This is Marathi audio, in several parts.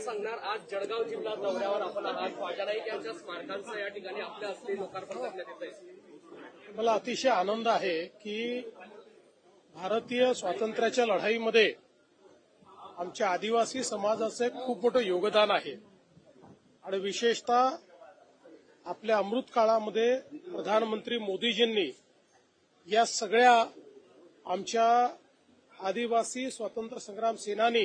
सांगणार आज जळगाव जिल्हा दौऱ्यावर आपण आहात. ख्वाजा नाईक यांच्या स्मारकांचं या ठिकाणी आपल्या हस्ते लोकार्पण करण्यात येत मला अतिशय आनंद आहे की भारतीय स्वातंत्र्याच्या लढाईमध्ये आमच्या आदिवासी समाजाचं खूप मोठं योगदान आहे. आणि विशेषतः आपल्या अमृत काळामध्ये प्रधानमंत्री मोदीजींनी या सगळ्या आमच्या आदिवासी स्वातंत्र्य संग्राम सेनानी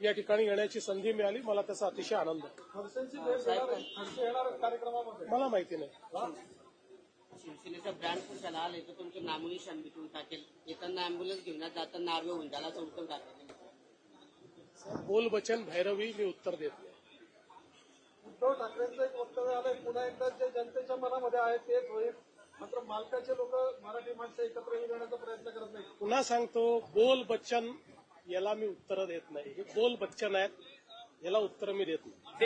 या ठिकाणी येण्याची संधी मिळाली. मला त्याचा अतिशय आनंद आहे. मला माहिती नाही. शिवसेनेचा ब्रँड पण त्याला आले तर तुमचं टाकेल. येताना अँब्युलन्स घेऊन जाताना होऊन असं उत्तर टाकेल बोल बचन भैरवी मी उत्तर देत नाही. उद्धव ठाकरेंचं एक वक्तव्य आलंय पुन्हा एकदा जे जनतेच्या मनामध्ये आहे तेच होईल. मात्र मालकाचे लोक मराठी माणसं एकत्र येण्याचा प्रयत्न करत नाही पुन्हा सांगतो बोल बच्चन याला मी उत्तरं देत नाही. हे बोल बच्चन आहेत याला उत्तर मी देत नाही.